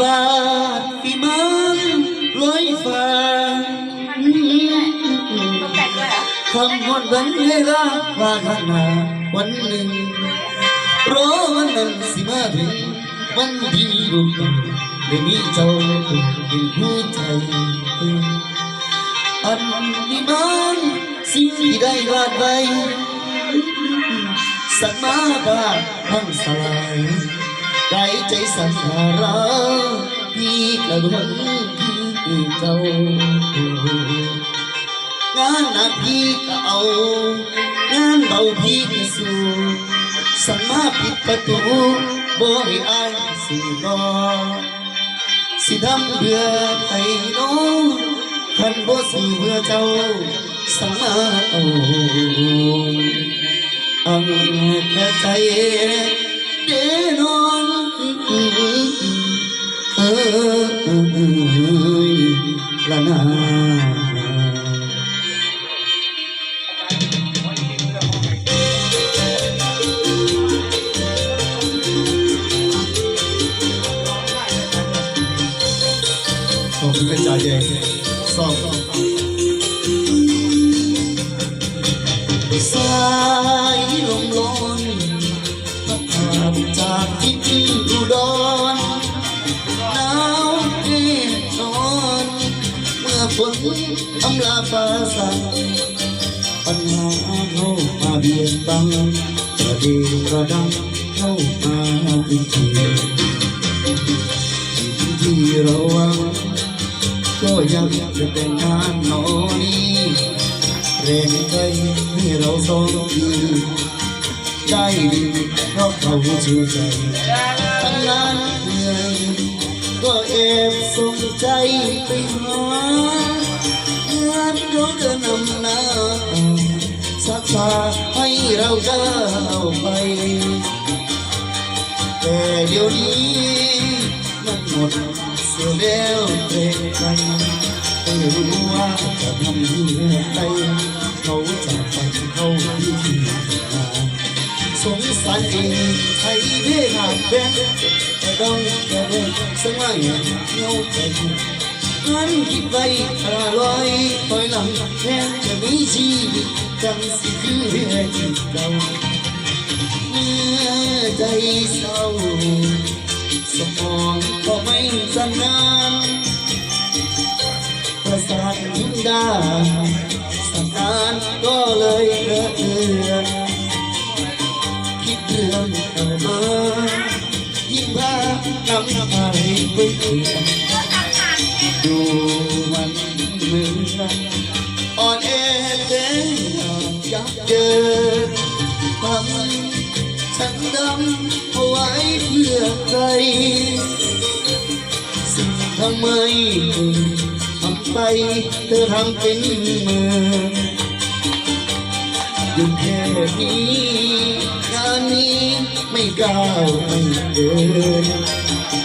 บาดที่มันลอยฟ้าต้องแต่งด้วยเหอคำวันวันเวลาว่าข้างหน้าวันหนึ่งรอวันนั้นสิมาถึงวันที่ลูกได้มีเจ้าเป็นผู้ใจอันนี้มันสิ่งที่ได้วาดไว้สักมาบาดพังสลาย ใจใจสังหาราพี่กระดนคือเจ้างานหนักพี่ก็เอา งานเบาพี่ก็สู้สังมาปิดประตูบ่ให้อายสู่รอสิทำเพื่อไทยน้องคันบ่สู่เพื่อเจ้าสังมาเอาอังกระใจเด้น้อง เป็นจ่าเองสองสายลมลอยพัดผ่านจากที่ที่อุดรหนาวเอ็นอนเมื่อฝนอำลาฟ้าสั่งปัญหาเข้ามาเบียดบังประเดี๋ยวประดังเข้ามาอีกทีที่เราหวัง ยังจะเป็นงานนอนี้เร่งใจให้เราสองทีได้ดีเพราะเขาชูใจทำงานเหนื่อยก็แอบสงใจไปหางานเขาเดินนำหน้าสักพาให้เราก้าวไป แต่เดี๋ยวนี้มันหมด เสียแล้วเร่งใจไม่รู้ว่าจะทำยังไงเขาจะไปเข้าที่ที่งานสงสารเองใคร สักว่าอย่างเงาใจอันคิดไว้อร่อยถอยหลังแค่จะมีชีวิตจังสิคือเรื่องเราเมื่อใจเศร้าสมองก็ไม่สนานประสาทยิ้มได้สถานก็เลยเรื่อเอือคิดเรื่องเก่ามายิ่งพาน้ำตาไห้เพื่อง อใคร สิ่งทำไมทำไป เธอทำเป็นเมืออยู่แค่นี้งานนี้ไม่ก้าวไม่เดิน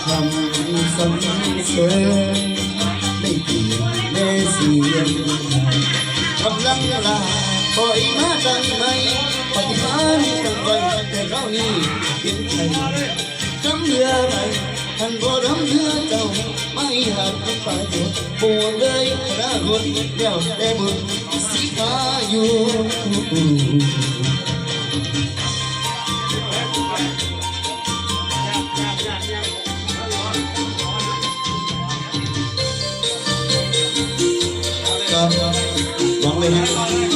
ทำซ้ำเสริมไม่เปลี่ยนแม่เสียงกำลังลาปล่อยมาตั้งม่ป ท่านบ่ทำเพื่อเจ้าไม่หักไปปวดเลยพระคนเดียวแต่บุญสีฟ้าอยู่ครับลองเลยนะ